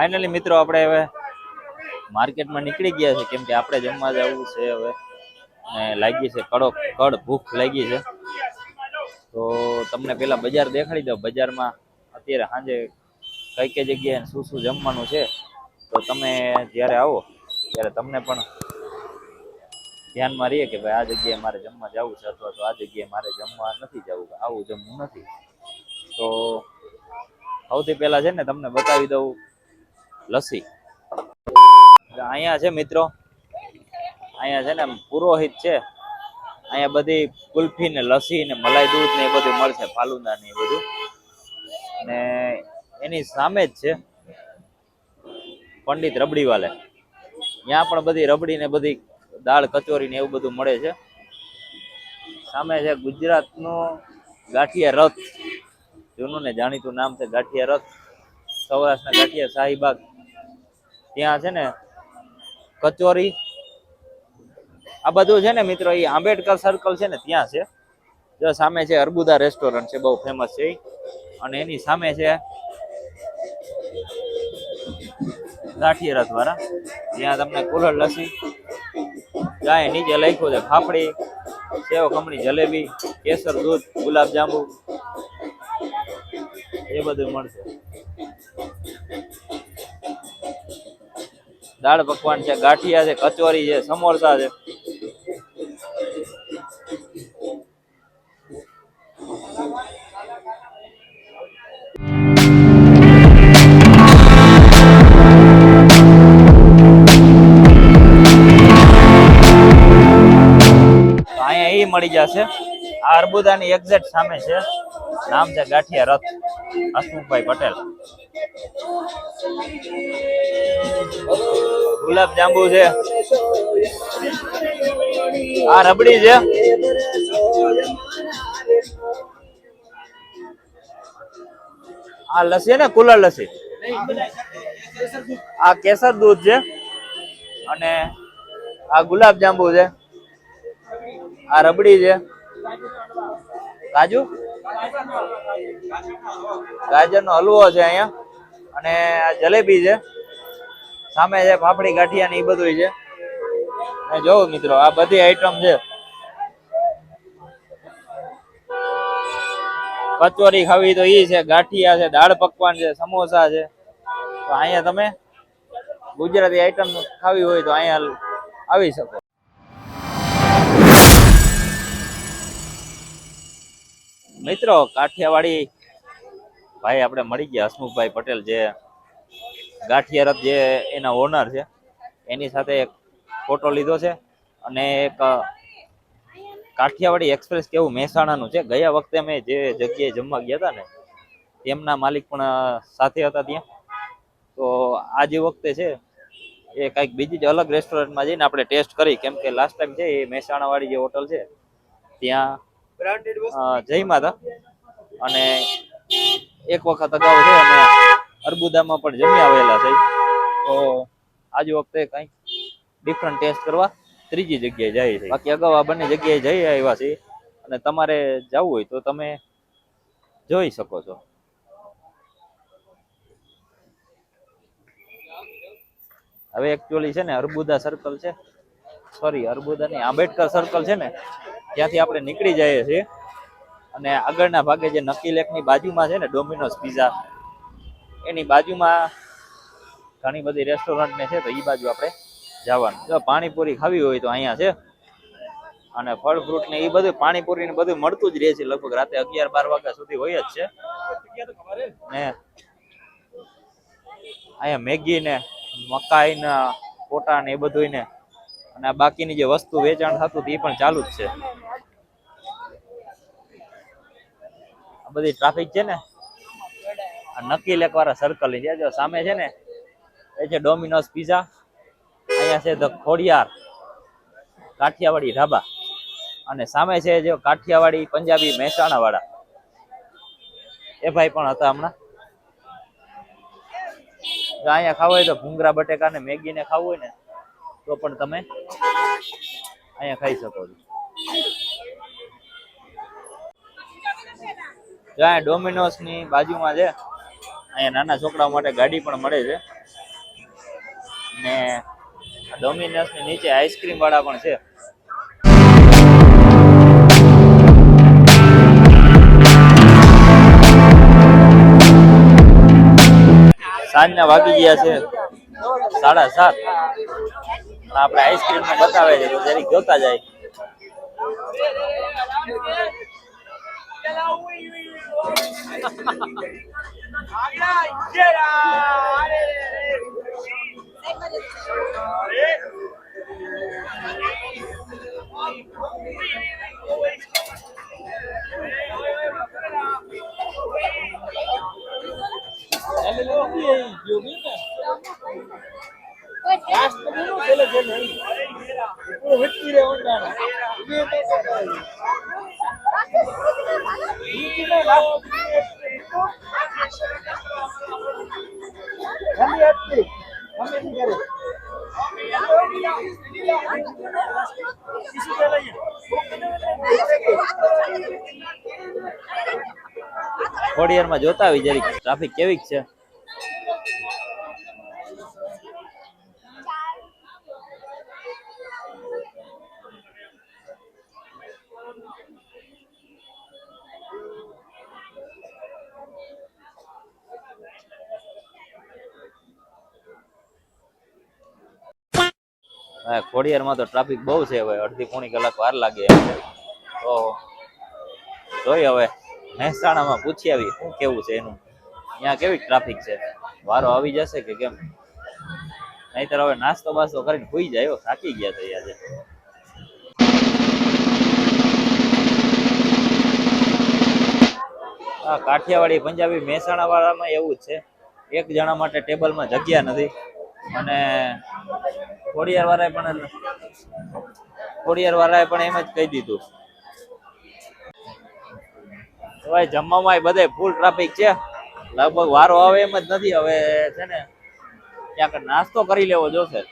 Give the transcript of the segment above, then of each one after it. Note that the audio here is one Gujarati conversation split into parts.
ફાઇનલી મિત્રો, આપણે હવે માર્કેટમાં નીકળી ગયા છે. કેમ કે આપણે જમવા જવું છે હવે. ને લાગી છે કડો કડ ભૂખ લાગી છે. તો તમને પેલા બજાર દેખાડી દો બજારમાં અત્યારે સાંજે કઈ કઈ જગ્યાએ શું શું જમવાનું છે. તો તમે જ્યારે આવો, ત્યારે તમને પણ ધ્યાનમાં રહીએ કે ભાઈ આ જગ્યાએ મારે જમવા જવું છે અથવા તો આ જગ્યાએ મારે જમવા નથી જવું આવું જમવું નથી. તો સૌથી પહેલા છે ને તમને બતાવી દઉં લસ્સી. અહીંયા છે મિત્રો, અહીંયા છે ને પુરોહિત છે. અહીંયા બધી કુલ્ફી ને લસ્સી ને મલાઈ દૂધ ને એ બધું મળશે, ફાલુદા ને એ બધું. ને એની સામે જ છે પંડિત રબડીવાલે. ત્યાં પણ બધી રબડી ને બધી દાળ કચોરી ને એવું બધું મળે છે. સામે છે ગુજરાતનો ગાંઠિયા રથ. જૂનું ને જાણીતું નામ છે ગાંઠિયા રથ. સૌરાષ્ટ્રના ગાંઠિયા શાહીબાગ. ત્યાં છે ને કચોરી, આ બધું છે ને મિત્રો એ આંબેડકર સર્કલ છે ને ત્યાં છે. જો સામે છે અર્બુદા રેસ્ટોરન્ટ છે, બહુ ફેમસ છે અને એની સામે છે ગાંઠિયા રથ વાળા જ્યાં તમને કુલર લસી, ગાય નીચે લખ્યું છે, ફાફડી સેવ ખમણી જલેબી, કેસર દૂધ, ગુલાબ જાંબુ, એ બધું મળશે. દાળ પકવાન છે, ગાંઠિયા છે, કચોરી છે, સમોસા છે. અહીંયા એ મળી જશે. આ અર્બુદાની એક્ઝેક્ટ સામે છે. નામ છે ગાંઠિયા રથ. હસમુખભાઈ પટેલ. ગુલાબ જાંબુ છે. આ રબડી છે. આ લસ્સી ને, કુલર લસ્સી. આ કેસર દૂધ છે અને આ ગુલાબ જાંબુ છે. આ રબડી છે. કાજુ? ગાજરનો હલવો છે અહીંયા. અને આ જલેબી છે. સામે છે ફાફડી ગાંઠિયા ને એ બધું છે. અને જોવો મિત્રો, આ બધી આઈટમ છે. કચોરી ખાવી તો ઈ છે, ગાંઠિયા છે, દાળ પકવાન છે, સમોસા છે. તો અહીંયા તમે ગુજરાતી આઈટમ ખાવી હોય તો અહીંયા આવી શકો. મિત્રો, કાઠિયાવાડી ભાઈ, આપણે મળી ગયા હસમુખભાઈ પટેલ જે ગાંઠિયારથ જે એના ઓનર છે, એની સાથે એક ફોટો લીધો છે અને એક કાઠિયાવાડી એક્સપ્રેસ કેવું મહેસાણાનું છે. ગયા વખતે અમે જે જગ્યાએ જમવા ગયા હતા ને, તેમના માલિક પણ સાથે હતા ત્યાં. તો આ જે વખતે છે, એ કંઈક બીજી જ અલગ રેસ્ટોરન્ટમાં જઈને આપણે ટેસ્ટ કરી. કેમ કે લાસ્ટ ટાઈમ છે એ મહેસાણાવાળી જે હોટલ છે, ત્યાં જઈમાં માતા અને એક વખત અગાઉ છે અમે અર્બુદામાં પણ જમી આવેલા છે. તો આજ વખતે કંઈક ડિફરન્ટ ટેસ્ટ કરવા ત્રીજી જગ્યાએ જાય છે. બાકી અગાઉ આ બંને જગ્યાએ જઈ આવ્યા છે અને તમારે જવું હોય તો તમે જોઈ શકો છો. હવે એકચ્યુઅલી છે ને અર્બુદા સર્કલ છે. સોરી અર્બુદા ની આંબેડકર સર્કલ છે ને, ત્યાંથી આપણે નીકળી જઈએ છીએ. અને આગળના ભાગે જે નકી લેકની બાજુમાં છે ને ડોમિનોઝ પિઝા એની બાજુમાં ઘણી બધી રેસ્ટોરન્ટ ને છે, તો એ બાજુ આપણે જવાનું. જો પાણીપુરી ખાવી હોય તો અહીંયા છે. અને ફળ ફ્રૂટ ને એ બધું પાણીપુરી ને બધું મળતું જ રહે છે. લગભગ રાતે અગિયાર બાર વાગ્યા સુધી હોય જ છે. ને અહીંયા મેગી ને મકાઈ ને કોટા ને એ બધું ને, અને બાકીની જે વસ્તુ વેચાણ થતું હતું એ પણ ચાલુ જ છે. બધી ટ્રાફિક છે ને, આ નક્કી લેક વાળા સર્કલ છે જો સામે છે ને, એ છે ડોમિનોઝ પીઝા અહીંયા છે ધ ખોડિયાર, કાઠિયાવાડી ઢાબા. અને સામે છે જો કાઠિયાવાડી પંજાબી મહેસાણા વાળા એ ભાઈ પણ હતા હમણાં. અહીંયા ખાવું હોય તો ભૂંગરા બટેકા ને મેગી ને ખાવું હોય ને, તો પણ તમે અહીંયા ખાઈ શકો છો. જો અહીંયા ડોમિનોસની બાજુમાં છે, અહીંયા નાના છોકરાઓ માટે ગાડી પણ મળે છે. ને ડોમિનોસની નીચે આઈસ્ક્રીમ વાળા પણ છે. સાંજના વાગી ગયા છે સાડા સાત. આપણે આઈસ્ક્રીમ ને બતાવે છે, તો જરીક જોતા જાય. Puro hit bile ondan. Bir de ખોડિયારમાં જોતા આવી જરીક. ટ્રાફિક કેવીક છે? ખોડિયારમાં તો ટ્રાફિક બહુ છે હવે. અડધી પોણી કલાક વાર લાગે એમ. તો જોઈ હવે મહેસાણામાં પૂછી આવી શું કેવું છે એનું. અહીંયા કેવી ટ્રાફિક છે? વારો આવી જશે કે કેમ? નહીતર હવે નાસ્તો બાસ્તો કરીને ભૂઈ જાય થાકી ગયા છે આજે. કાઠિયાવાડી, પંજાબી મહેસાણા વાળામાં એવું જ છે. એક જણા માટે ટેબલમાં જગ્યા નથી. અને ખોડિયાર વાળાએ પણ ખોડિયાર વાળાએ પણ એમ જ કહી દીધું. ભાઈ જમવામાં બધે ફૂલ ટ્રાફિક છે. લગભગ વારો આવે એમ જ નથી. હવે છે ને ત્યાં નાસ્તો કરી લેવો જોશે.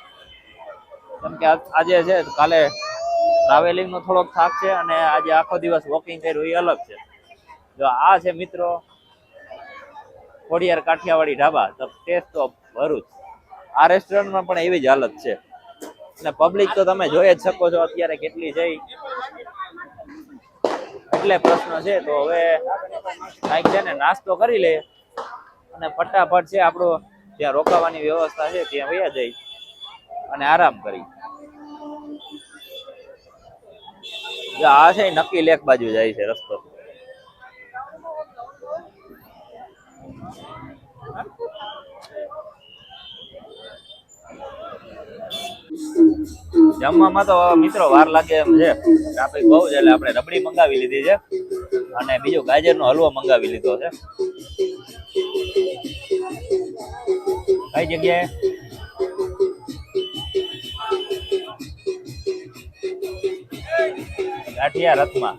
કેમ કે આજે છે, કાલે ટ્રાવેલિંગ નો થોડોક થાક છે અને આજે આખો દિવસ વોકિંગ કર્યું એ અલગ છે. જો આ છે મિત્રો, ખોડિયાર કાઠિયાવાડી ઢાબા. તો ટેસ્ટ તો ભરૂચ. આ રેસ્ટોરન્ટમાં પણ એવી જ હાલત છે. અને પબ્લિક તો તમે જોઈ જ શકો છો અત્યારે કેટલી છે એટલે પ્રશ્ન છે, તો હવે કાંઈક છે ને નાસ્તો કરી લે અને ફટાફટ છે આપણો જ્યાં રોકાવાની વ્યવસ્થા છે, ત્યાં વયા જઈ. અને આરામ કરી. આ છે નક્કી લેક બાજુ જાય છે રસ્તો. જમવામાં તો મિત્રો વાર લાગે એમ છે. ટ્રાફિક બહુ છે એટલે આપણે રબડી મંગાવી લીધી છે. અને બીજો ગાજરનો હલવો મંગાવી લીધો છે. કઈ જગ્યાએ? ગાંઠિયા રથમાં.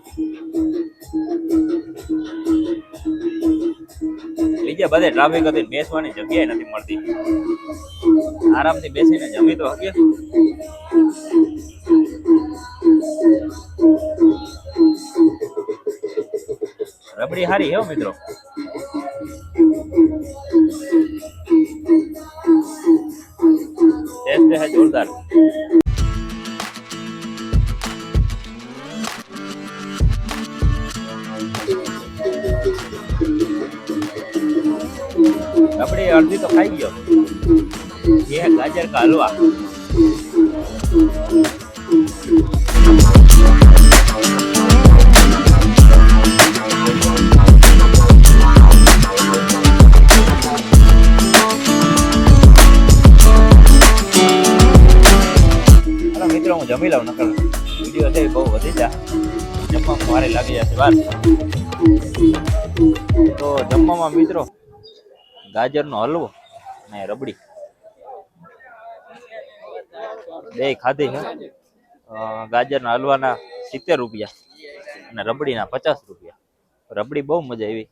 બીજે બધે ટ્રાફિક હતી બેસવાની જગ્યાએ નથી મળતી. આરામથી બેસીને જમી તો હકીએ રબડી હારી હો મિત્રો. ટેસ્ટ હે જોરદાર. રબડી અડધી તો ખાઈ ગયો. ये है गाजर का हलवा હાલો મિત્રો હું જમી લઉં નકર વિડીયો છે એ બહુ વધી જા જમવામાં મારે લાગી જશે વાર તો જમવામાં મિત્રો ગાજરનો હલવો ને રબડી બે ખાધી છે ગાજરના હલવાના સિત્તેર રૂપિયા અને રબડીના પચાસ રૂપિયા. રબડી બહુ મજા આવી.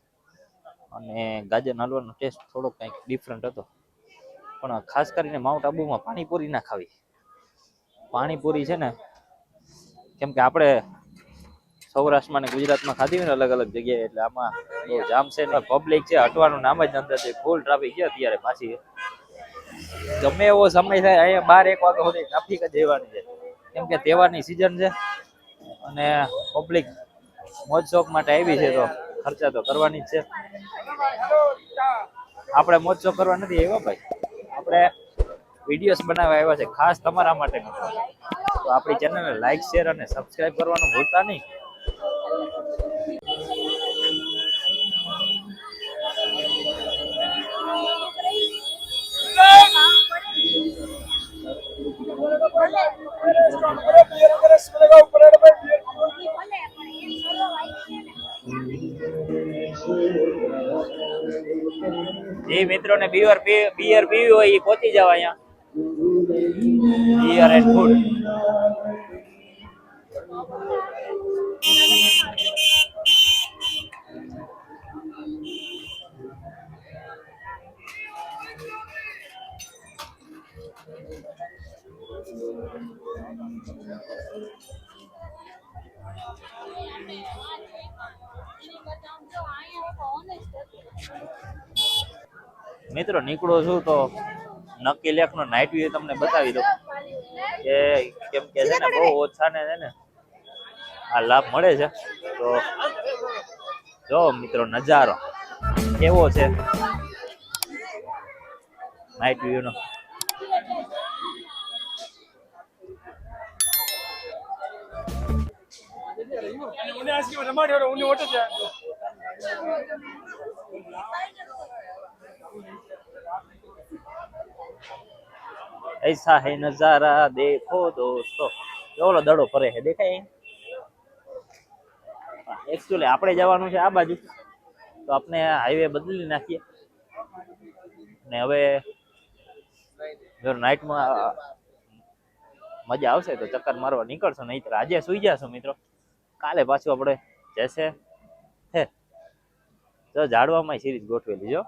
અને ગાજરના હલવાનો ટેસ્ટ થોડોક કંઈક ડિફરન્ટ હતો. પણ ખાસ કરીને માઉન્ટ આબુમાં પાણીપુરી ના ખાવી. પાણીપુરી છે ને, કેમ કે આપણે સૌરાષ્ટ્રમાં ને ગુજરાતમાં ખાધી હોય ને અલગ અલગ જગ્યાએ, એટલે આમાં બહુ પબ્લિક છે હટવાનું નામ જ નથી ફૂલ ટ્રાફિક છે અત્યારે પાછી. ગમે એવો સમય થાય, અહીંયા બાર એક વાગ્યા સુધી ટ્રાફિક જ રહેવાની છે. કેમ કે તહેવારની સિઝન છે અને પબ્લિક મોજ શોખ માટે આવી છે તો ખર્ચા તો કરવાની જ છે. આપણે મોજ શોખ કરવા નથી આવ્યા ભાઈ. આપણે વિડીયોઝ બનાવવા આવ્યા છે, ખાસ તમારા માટે. તો આપણી ચેનલને લાઇક શેર અને સબસ્ક્રાઇબ કરવાનું ભૂલતા નહીં. જે મિત્રોને બિયર બિયર પીવી હોય એ પહોંચી જવા અહીંયા. બિયર એન્ડ ફૂડ મિત્રો, નીકળો છું તો નક્કી લેખનો નાઇટ વ્યૂ તમને બતાવી દઉં. કે કેમ કે છે ને, બહુ ઓછા ને છે ને, આ લાભ મળે છે. તો જો મિત્રો, નજારો કેવો છે? નાઇટ વ્યૂ નો. ऐसा है नजारा देखो दोस्तो કેવડો દડો ફરે છે દેખાય એકચ્યુઅલી આપણે જવાનું છે આ બાજુ તો આપણે હાઈવે બદલી નાખીએ ને હવે જો નાઇટમાં મજા આવશે તો ચક્કર મારવા નીકળશો નહીં આજે સુઈ જશો મિત્રો કાલે પાછું આપણે જશે હે તો ઝાડવામાં સિરીઝ ગોઠવેલી જો